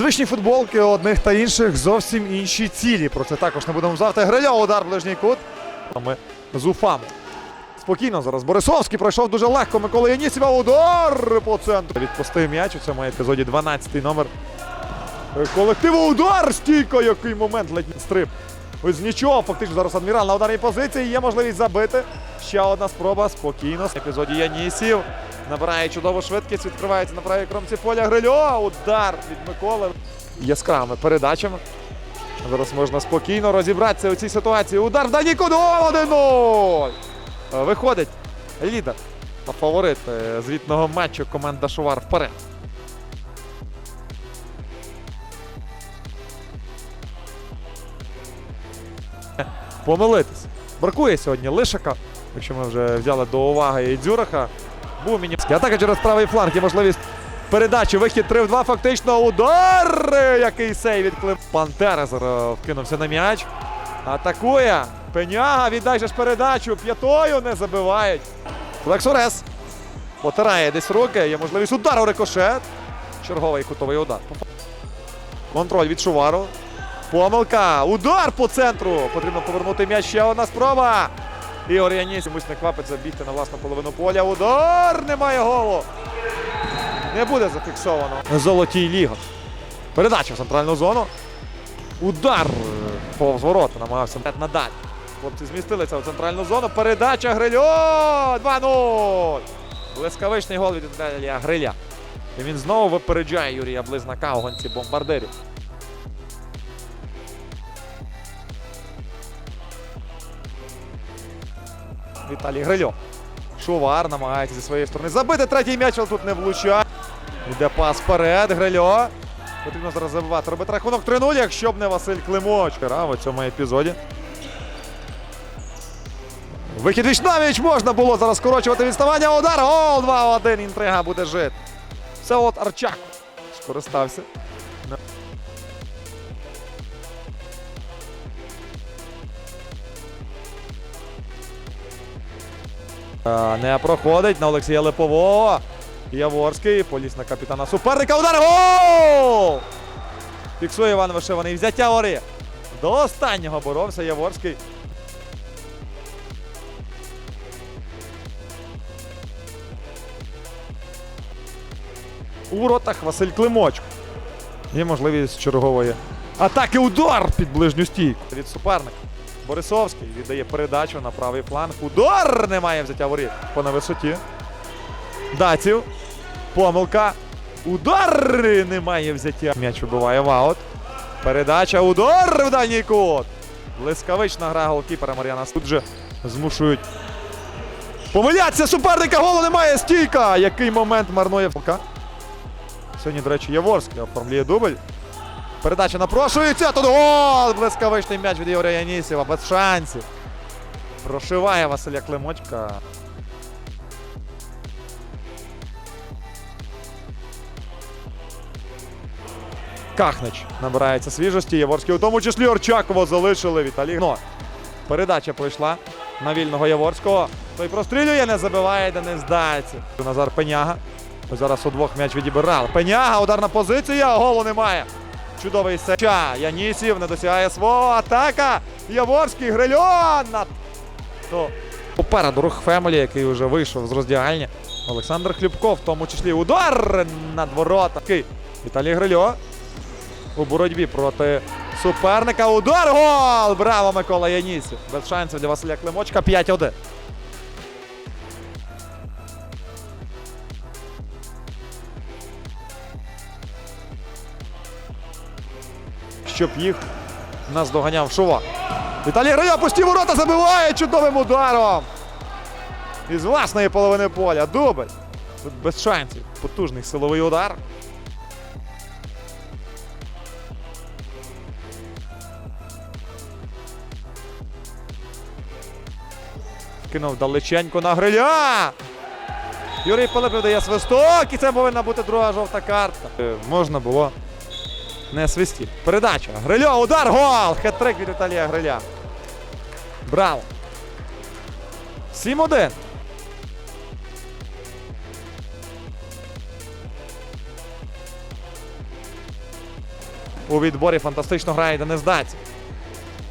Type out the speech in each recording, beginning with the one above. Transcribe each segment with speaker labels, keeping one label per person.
Speaker 1: Звичні футболки одних та інших зовсім інші цілі. Про це також не будемо завтра. Гриля удар ближній кут. Ми з Уфами. Спокійно зараз. Борисовський пройшов дуже легко. Микола Янісєва. Удар по центру. Відпустив м'яч у цьому епізоді 12-й номер. Колективу удар! Стійко, який момент ледь стриб. Ось з нічого, фактично зараз адмірал на ударній позиції. Є можливість забити. Ще одна спроба спокійно. В епізоді Янісів набирає чудову швидкість, відкривається на правій кромці поля Грильо. Удар від Миколи яскравими передачами. Зараз можна спокійно розібратися у цій ситуації. Удар в дальній кут. 1-0! Е, Виходить лідер та фаворит е, звітного матчу команда Шувар вперед. помилитись. Бракує сьогодні Лишака, якщо ми вже взяли до уваги і Дзюраха. Був мінімський. Атака через правий фланг. Є можливість передачі. Вихід 3 в 2. Фактично удар. Який сей від Клим. Пантера вкинувся на м'яч. Атакує. Пеняга. Віддай же ж передачу. П'ятою не забивають. Флексорес. Потирає десь руки. Є можливість удару рикошет. Черговий кутовий удар. Контроль від Шувару. Помилка. Удар по центру. Потрібно повернути м'яч. Ще одна спроба. Ігор Яніс комусь не квапиться бігти на власну половину поля. Удар! Немає голу. Не буде зафіксовано. Золотій ліга. Передача в центральну зону. Удар повз ворота намагався надати. Хлопці змістилися в центральну зону. Передача Грильо! 2-0. Блискавичний гол від Віталія Гриля. І він знову випереджає Юрія Близнака у гонці бомбардирів. Віталій Грильо. Шувар намагається зі своєї сторони забити третій м'яч, але тут не влучає. Йде пас вперед. Грильо. Потрібно зараз забивати. Робити рахунок 3-0, якщо б не Василь Климоч. Грав у цьому епізоді. Вихід віч навіч можна було зараз скорочувати відставання. Удар. Гол 2-1. Інтрига буде жити. Все от Арчак скористався. Не проходить на Олексія Липового. Яворський поліз на капітана суперника. Удар! Гол! Фіксує Іван Вишиваний. Взяття гори. До останнього боровся Яворський. У воротах Василь Климочко. Є можливість чергової атаки. Удар під ближню стійку від суперника. Борисовський віддає передачу на правий фланг. Удар немає взяття воріт по на висоті. Даців. Помилка. Удар немає взяття. М'яч вибиває в аут. Передача. Удар в дальній кут. Блискавична гра голкіпера Мар'яна Тут же змушують. Помилятися суперника. Голу немає. Стійка. Який момент марнує. Сьогодні, до речі, Яворський оформлює дубль. Передача напрошується. Тут гол! Блискавичний м'яч від Ігоря Янісєва. Без шансів. Прошиває Василя Климочка. Кахнич набирається свіжості. Яворський у тому числі Орчакова залишили Віталій. Ну, передача пройшла на вільного Яворського. Той прострілює, не забиває, де не здається. Назар Пеняга. Зараз удвох м'яч відібрали. Пеняга, ударна позиція, голу немає. Чудовий сеча. Янісів не досягає свого. Атака. Яворський Грильон. Ну, Попереду рух Фемелі, який вже вийшов з роздягальні. Олександр Хлюбков, в тому числі удар над ворота. Віталій Грильо у боротьбі проти суперника. Удар гол! Браво, Микола Янісів. Без шансів для Василя Климочка 5-1. Щоб їх наздоганяв Шува. Віталій Грильо пусті ворота забиває чудовим ударом. Із власної половини поля. Дубль. Тут без шансів. Потужний силовий удар. Кинув далеченько на гриля. Юрій Пилипів дає свисток, і це повинна бути друга жовта картка. Е, Можна було не свисті. Передача. Грильо, удар, гол! Хет-трик від Віталія Гриля. Браво! 7-1. у відборі. Фантастично грає Денис Даць.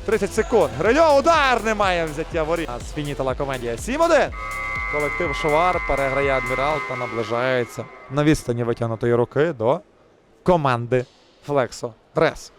Speaker 1: 30 секунд. Грильо, удар немає взяття воріт. Сфінітала комедія 7-1. Колектив Шовар переграє адмірал та наближається на відстані витягнутої руки до команди Флексо Рес.